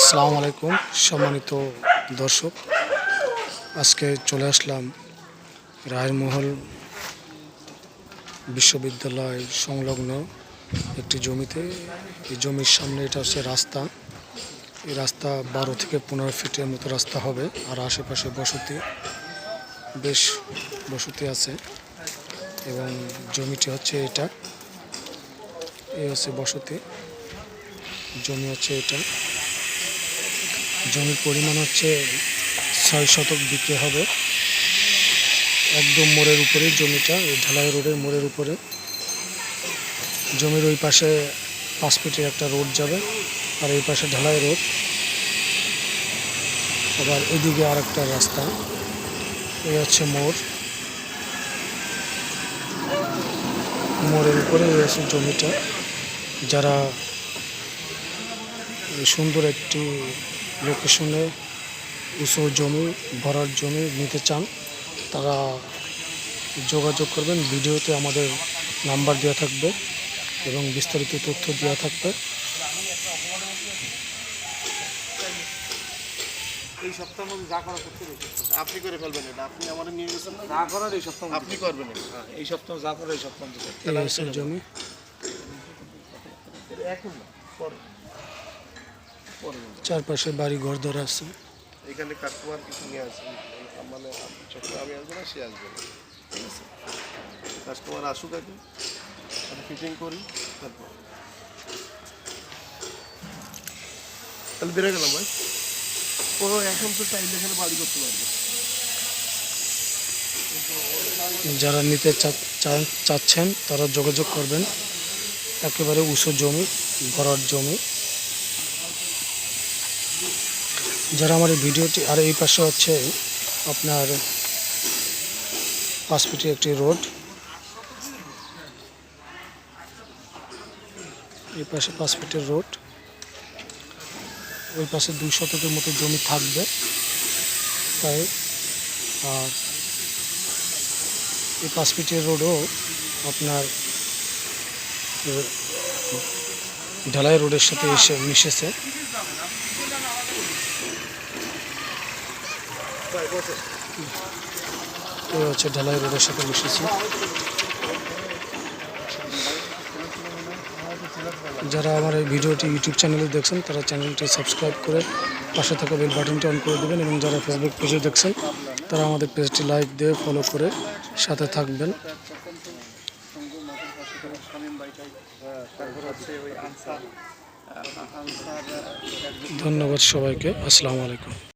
আসসালামু আলাইকুম, সম্মানিত দর্শক। আজকে চলে আসলাম রায়েরমহল বিশ্ববিদ্যালয় সংলগ্ন একটি জমিতে। এই জমির সামনে এটা হচ্ছে রাস্তা। এই রাস্তা বারো থেকে পনেরো ফিটের মতো রাস্তা হবে, আর আশেপাশে বসতি, বেশ বসতি আছে। এবং জমিটি হচ্ছে এটা। এই হচ্ছে বসতি, জমি হচ্ছে এটা। জমির পরিমাণ হচ্ছে ছয় শতক বিক্রি হবে। একদম মোড়ের উপরে জমিটা ঢালাই রোডের মোড়ের উপরে। জমির ওই পাশে পাঁচ ফিটের একটা রোড যাবে আর এই পাশে ঢালাই রোড। আবার এদিকে আর একটা রাস্তা, এই হচ্ছে মোড়। মোড়ের উপরে হচ্ছে জমিটা। যারা সুন্দর একটি লোকেশনে উঁচু জমি ভরার জমি নিতে চান তারা যোগাযোগ করবেন। ভিডিওতে আমাদের নাম্বার দেওয়া থাকবে এবং বিস্তারিত তথ্য দেওয়া থাকবে। এই সপ্তাহের মধ্যে যা করা করতে আপনি করে ফেলবেন এটা। আপনি আমাদের নিয়ে গেছেন না? যা করার এই সপ্তাহ আপনি করবেন হ্যাঁ এই সপ্তাহ যা করার এই সপ্তাহ জমি। এখন চারপাশে বাড়ি ঘর ধরা আছে। এখানে কাস্টমার কিছু নিয়ে আসেন মানে চক্র আমি আসব না সে আসবে ঠিক আছে? কাস্টমার আসুক আগে আমি ফিটিং করি তারপর। তাহলে বেড়ে গেলাম ভাই। ও এখন তো চাইলে এখানে বাড়ি করতে পারবে। যারা নিতে চাচ্ছেন তারা যোগাযোগ করবেন। একেবারে উঁচু জমি ভরার জমি। যারা আমার এই ভিডিওটি আর এই পাশে হচ্ছে আপনার পাঁচ ফিটি একটি রোড। এই পাশে পাঁচ ফিটের রোড। ওই পাশে দুই শতকের মতো জমি থাকবে। তাই, আর এই পাঁচ ফিটের রোডও আপনার ঢালাই রোডের সাথে এসে মিশেছে। এই হচ্ছে ঢালাই রোডের সাথে মিশেছে যারা আমার এই ভিডিওটি ইউটিউব চ্যানেলে দেখছেন, তারা চ্যানেলটি সাবস্ক্রাইব করে পাশে থাকা বেল বাটনটি অন করে দেবেন এবং যারা ফেসবুক পেজে দেখছেন, তারা আমাদের পেজটি লাইক দিয়ে ফলো করে সাথে থাকবেন। ধন্যবাদ সবাইকে। আসসালামু আলাইকুম।